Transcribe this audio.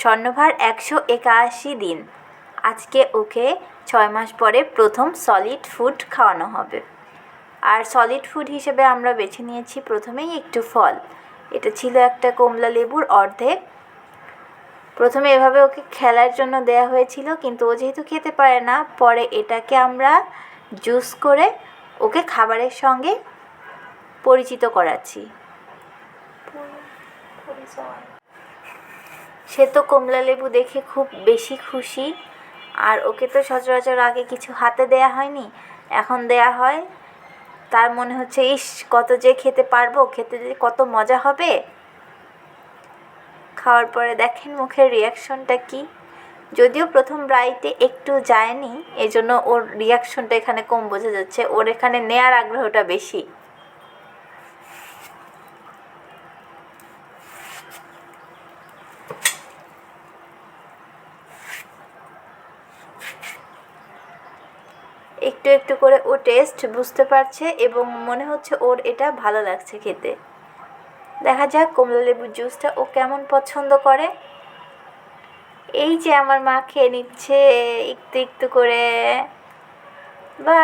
স্বর্ণভার একশো একাশি দিন। আজকে ওকে ছয় মাস পরে প্রথম সলিড ফুড খাওয়ানো হবে। আর সলিড ফুড হিসেবে আমরা বেছে নিয়েছি প্রথমেই একটু ফল। এটা ছিল একটা কমলা লেবুর অর্ধেক। প্রথমে এভাবে ওকে খেলার জন্য দেয়া হয়েছিল, কিন্তু ও যেহেতু খেতে পারে না, পরে এটাকে আমরা জুস করে ওকে খাবারের সঙ্গে পরিচিত করাচ্ছি। সে তো কমলা লেবু দেখে খুব বেশি খুশি। আর ওকে তো সচরাচর আগে কিছু হাতে দেয়া হয়নি, এখন দেয়া হয়। তার মনে হচ্ছে, ইস, কত যে খেতে পারব, খেতে যে কত মজা হবে। খাওয়ার পরে দেখেন মুখের রিয়াকশনটা কি। যদিও প্রথম রাইতে একটু যায়নি, এজন্য ওর রিয়াকশনটা এখানে কম বোঝা যাচ্ছে। ওর এখানে নেয়ার আগ্রহটা বেশি। একটু একটু করে ও টেস্ট বুঝতে পারছে এবং মনে হচ্ছে ওর এটা ভালো লাগছে খেতে। দেখা যাক কমলা লেবুর জুসটা ও কেমন পছন্দ করে। এই যে আমার মা খেয়ে নিচ্ছে, একটু একটু করে। বা